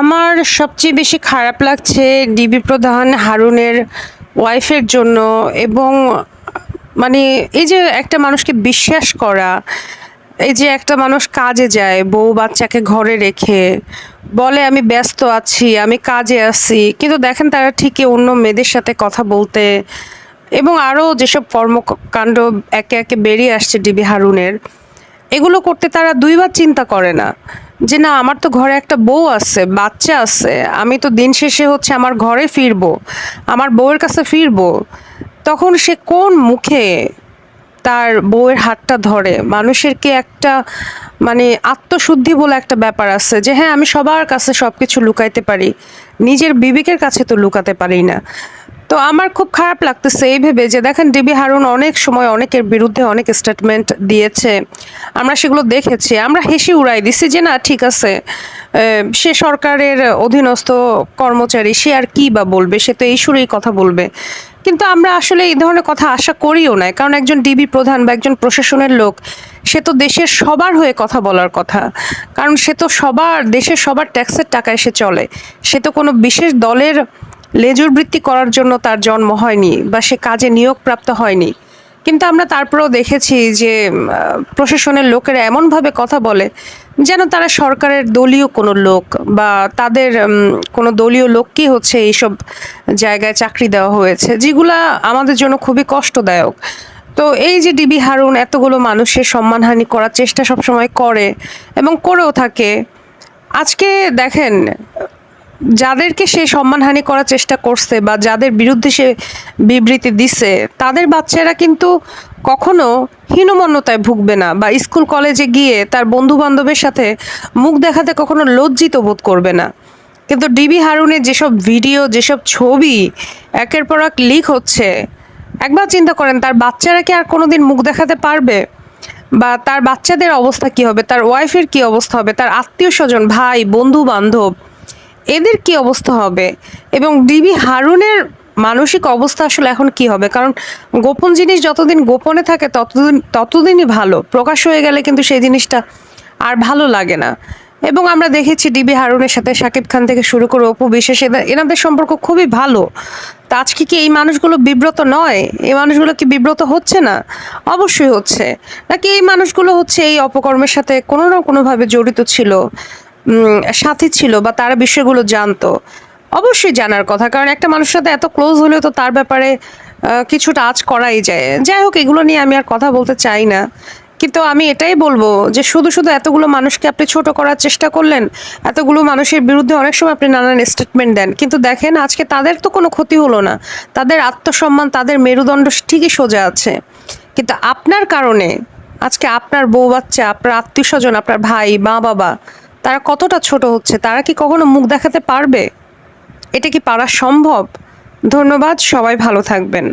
আমার সবচেয়ে বেশি খারাপ লাগছে ডিবি প্রধান হারুনের ওয়াইফের জন্য এবং মানে এই যে একটা মানুষকে বিশ্বাস করা, এই যে একটা মানুষ কাজে যায়, বউ বাচ্চাকে ঘরে রেখে, বলে আমি ব্যস্ত আছি, আমি কাজে আছি, কিন্তু দেখেন তারা ঠিকই অন্য মেয়েদের সাথে কথা বলতে এবং আরও যেসব কর্মকাণ্ড একে একে বেরিয়ে আসছে ডিবি হারুনের, এগুলো করতে তারা দুইবার চিন্তা করে না। যে না, আমার তো ঘরে একটা বউ আছে, বাচ্চা আছে, আমি তো দিন শেষে হচ্ছে আমার ঘরে ফিরবো, আমার বউয়ের কাছে ফিরবো, তখন সে কোন মুখে তার বউয়ের হাতটা ধরে? মানুষের কি একটা মানে আত্মশুদ্ধি বলে একটা ব্যাপার আছে যে হ্যাঁ আমি সবার কাছে সব কিছু লুকাইতে পারি, নিজের বিবেকের কাছে তো লুকাতে পারি না। তো আমার খুব খারাপ লাগতেছে এই ভেবে যে দেখেন ডিবি হারুন অনেক সময় অনেকের বিরুদ্ধে অনেক স্টেটমেন্ট দিয়েছে। আমরা সেগুলো দেখেছি, আমরা হেসে উড়াই দিছি যে না, ঠিক আছে সে সরকারের অধীনস্থ কর্মচারী, সে আর কি বা বলবে? সে তো এই সুরেই কথা বলবে। কিন্তু আমরা আসলে এই ধরনের কথা আশা করিও না কারণ একজন ডিবি প্রধান বা একজন প্রশাসনের লোক, সে তো দেশের সবার হয়ে কথা বলার কথা। কারণ সে তো সবার, দেশের সবার ট্যাক্সের টাকায় সে চলে। সে তো কোনো বিশেষ দলের লেজুর বৃত্তি করার জন্য তার জন্ম হয়নি বা সে কাজে নিয়োগপ্রাপ্ত হয়নি। কিন্তু আমরা তারপরেও দেখেছি যে প্রশাসনের লোকেরা এমনভাবে কথা বলে যেন তারা সরকারের দলীয় কোনো লোক বা তাদের কোনো দলীয় লোককেই হচ্ছে এইসব জায়গায় চাকরি দেওয়া হয়েছে, যেগুলা আমাদের জন্য খুবই কষ্টদায়ক। তো এই যে ডিবি হারুন এতগুলো মানুষের সম্মানহানি করার চেষ্টা সবসময় করে এবং করেও থাকে, আজকে দেখেন যাদেরকে সে সম্মানহানি করার চেষ্টা করছে বা যাদের বিরুদ্ধে সে বিবৃতি দিছে, তাদের বাচ্চারা কিন্তু কখনো হীনমন্যতায় ভুগবে না বা স্কুল কলেজে গিয়ে তার বন্ধু বান্ধবের সাথে মুখ দেখাতে কখনো লজ্জিত বোধ করবে না। কিন্তু ডিবি হারুনের যেসব ভিডিও, যেসব ছবি একের পর এক লিক হচ্ছে, একবার চিন্তা করেন, তার বাচ্চারা কি আর কোনোদিন মুখ দেখাতে পারবে? বা তার বাচ্চাদের অবস্থা কি হবে? তার ওয়াইফের কি অবস্থা হবে? তার আত্মীয় স্বজন ভাই বন্ধু বান্ধব এদের কি অবস্থা হবে? এবং ডিবি হারুনের মানসিক অবস্থা আসলে এখন কি হবে? কারণ গোপন জিনিস যতদিন গোপনে থাকে, ততদিন, ততদিনই ভালো। প্রকাশ হয়ে গেলে কিন্তু সেই জিনিসটা আর ভালো লাগে না। এবং আমরা দেখেছি ডিবি হারুনের সাথে শাকিব খান থেকে শুরু করে অপু বিশ্বাস এনাদের সম্পর্ক খুবই ভালো। তা আজকে কি এই মানুষগুলো বিব্রত নয়? এই মানুষগুলো কি বিব্রত হচ্ছে না? অবশ্যই হচ্ছে। নাকি এই মানুষগুলো হচ্ছে এই অপকর্মের সাথে কোনো না কোনোভাবে জড়িত ছিল? সাথী ছিল বা তারা বিষয়গুলো জানতো, অবশ্যই জানার কথা। কারণ একটা মানুষের সাথে এত ক্লোজ হলেও তো তার ব্যাপারে কিছুটা আজ করাই যায়। যাই হোক, এগুলো নিয়ে আমি আর কথা বলতে চাই না। কিন্তু আমি এটাই বলব যে শুধু শুধু এতগুলো মানুষকে আপনি ছোট করার চেষ্টা করলেন, এতগুলো মানুষের বিরুদ্ধে অনেক সময় আপনি নানান স্টেটমেন্ট দেন। কিন্তু দেখেন, আজকে তাদের তো কোনো ক্ষতি হলো না। তাদের আত্মসম্মান, তাদের মেরুদণ্ড ঠিকই সোজা আছে। কিন্তু আপনার কারণে, আজকে আপনার বউ বাচ্চা, আপনার আত্মীয় স্বজন আপনার ভাই মা বাবা তারা কতটা ছোট হচ্ছে? তারা কি কখনো মুখ দেখাতে পারবে? এটা কি পারা সম্ভব? ধন্যবাদ, সবাই ভালো থাকবেন।